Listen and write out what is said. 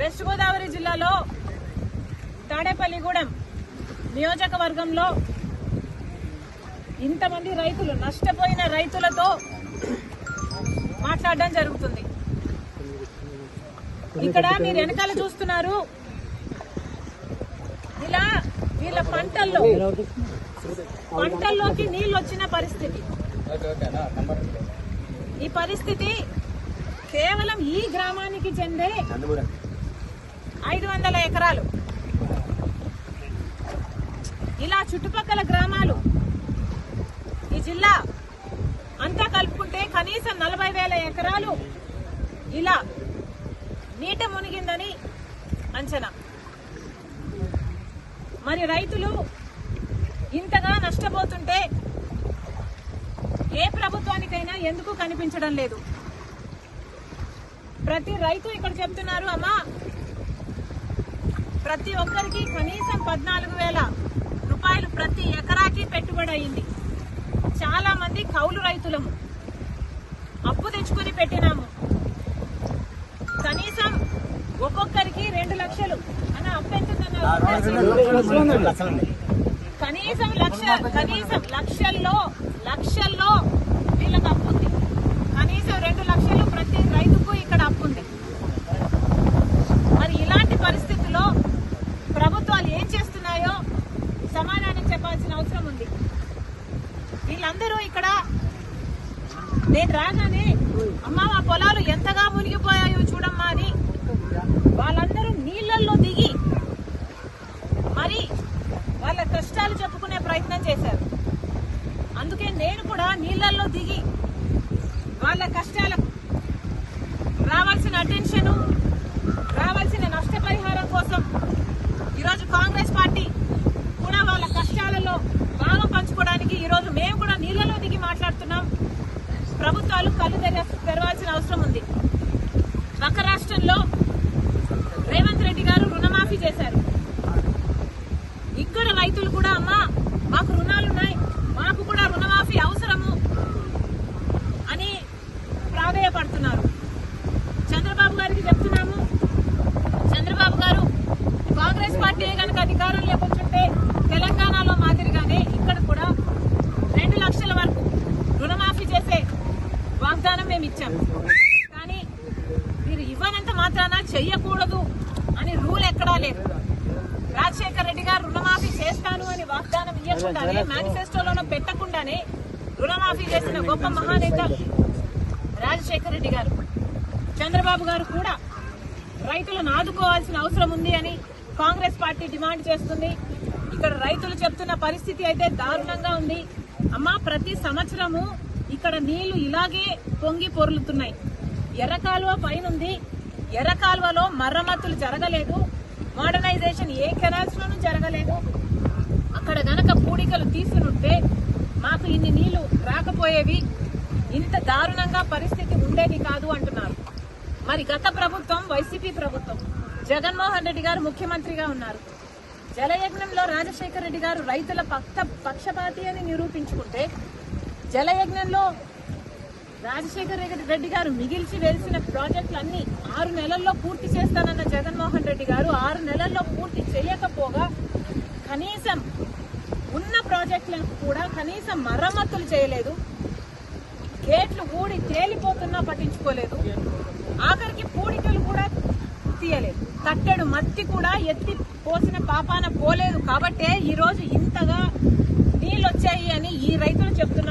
West Godavari జిల్లాలో తాడేపల్లిగూడెం నియోజకవర్గంలో ఇంతమంది రైతులు నష్టపోయిన రైతులతో మాట్లాడడం జరుగుతుంది. ఇక్కడ మీరు వెనకాల చూస్తున్నారు. ఇలా పంటల్లో. పంటల్లోకి నీళ్ళు వచ్చిన పరిస్థితి. ఈ పరిస్థితి కేవలం ఈ గ్రామానికి చెందే ఐదు వందల ఎకరాలు. ఇలా చుట్టుపక్కల గ్రామాలు ఈ జిల్లా అంతా కలుపుకుంటే కనీసం నలభై వేల ఎకరాలు ఇలా నీట మునిగిందని అంచనా. మరి రైతులు ఇంతగా నష్టపోతుంటే ఏ ప్రభుత్వానికైనా ఎందుకు కనిపించడం లేదు? ప్రతి రైతు ఇక్కడ చెప్తున్నారు అమ్మా ప్రతి ఒక్కరికి కనీసం పద్నాలుగు వేల రూపాయలు ప్రతి ఎకరాకి పెట్టుబడి అయింది. చాలా మంది కౌలు రైతులము. అప్పు తెచ్చుకొని పెట్టినాము. కనీసం ఒక్కొక్కరికి రెండు లక్షలు కనీసం లక్ష కనీసం లక్షల్లో లక్షల్లో వీళ్ళకి అప్పు ఉంది. కనీసం రెండు లక్షలు ప్రతి రైతుకు ఇక్కడ అప్పు ఉంది. మరి ఇలాంటి పరిస్థితుల్లో ప్రభుత్వాలు ఏం చేస్తున్నాయో సమాధానం చెప్పాల్సిన అవసరం ఉంది. వీళ్ళందరూ ఇక్కడ నేను రాగానే అమ్మ మా పొలాలు ఎంతగా మునిగిపోయాయో చూడమ్మా అని వాళ్ళందరూ నీళ్ళల్లో దిగి మరి వాళ్ళ కష్టాలు చెప్పుకునే ప్రయత్నం చేశారు. అందుకే నేను కూడా నీళ్ళల్లో దిగి వాళ్ళ కష్టాలకు రావాల్సిన అటెన్షన్ రావాల్సిన నష్టపరిహారం కోసం ఈరోజు కాంగ్రెస్ పార్టీ కూడా వాళ్ళ కష్టాలలో భాగం పంచుకోవడానికి ఈరోజు మేము కూడా నీళ్ళలో దిగి మాట్లాడుతున్నాం ప్రభుత్వాలు కళ్ళు తెర తెరవాల్సిన అవసరం ఉంది పక్క రాష్ట్రంలో రేవంత్ రెడ్డి గారు రుణమాఫీ చేశారు ఇక్కడ రైతులు కూడా అమ్మా మాకు రుణాలున్నాయి మాకు కూడా రుణమాఫీ అవసరము అని ప్రాధేయపడుతున్నారు చంద్రబాబు గారికి చెప్తున్నాము చంద్రబాబు గారు కాంగ్రెస్ పార్టీ కనుక అధికారంలోకి వచ్చుంటే తెలంగాణలో మాదిరిగానే ఇక్కడ కూడా రెండు లక్షల వరకు రుణమాఫీ చేసే వాగ్దానం మేము ఇచ్చాం కానీ మీరు ఇవ్వనంత మాత్రాన చెయ్యకూడదు అని రూల్ ఎక్కడా లేదు. రాజశేఖర రెడ్డి గారు రుణమాఫీ చేస్తాను అని వాగ్దానం ఇవ్వకుండానే మేనిఫెస్టోలోనూ పెట్టకుండానే రుణమాఫీ చేసిన గొప్ప మహానేత రాజశేఖర రెడ్డి గారు. చంద్రబాబు గారు కూడా రైతులను ఆదుకోవాల్సిన అవసరం ఉంది అని కాంగ్రెస్ పార్టీ డిమాండ్ చేస్తుంది. ఇక్కడ రైతులు చెప్తున్న పరిస్థితి అయితే దారుణంగా ఉంది. అమ్మా ప్రతి సంవత్సరము ఇక్కడ నీళ్ళు ఇలాగే పొంగి పొర్లుతున్నాయి. ఎర్ర కాలువ పైనుంది. ఎర్ర కాలువలో మరమ్మతులు జరగలేదు. మోడర్నైజేషన్ ఏ కెనాల్స్లోనూ జరగలేదు. అక్కడ గనక పూడికలు తీసునుంటే మాకు ఇన్ని నీళ్ళు రాకపోయేవి. ఇంత దారుణంగా పరిస్థితి ఉండేది కాదు అంటున్నారు. మరి గత ప్రభుత్వం వైసీపీ ప్రభుత్వం జగన్మోహన్ రెడ్డి గారు ముఖ్యమంత్రిగా ఉన్నారు. జలయజ్ఞంలో రాజశేఖర రెడ్డి గారు రైతుల పక్త పక్షపాతి అని నిరూపించుకుంటే జలయజ్ఞంలో రాజశేఖర రెడ్డి గారు మిగిల్చి వేసిన ప్రాజెక్టులన్నీ ఆరు నెలల్లో పూర్తి చేస్తానన్న జగన్మోహన్ రెడ్డి గారు ఆరు నెలల్లో పూర్తి చేయకపోగా కనీసం ఉన్న ప్రాజెక్టులకు కూడా కనీసం మరమ్మతులు చేయలేదు. గేట్లు ఊడి తేలిపోతున్నా పట్టించుకోలేదు. ఆఖరికి పూడికలు కూడా తీయలేదు. కట్టెడు మత్తి కూడా ఎత్తి పోసిన పాపాన పోలేదు కాబట్టే ఈ రోజు ఇంతగా నీళ్ళు వచ్చాయి అని ఈ రైతులు చెప్తున్నాం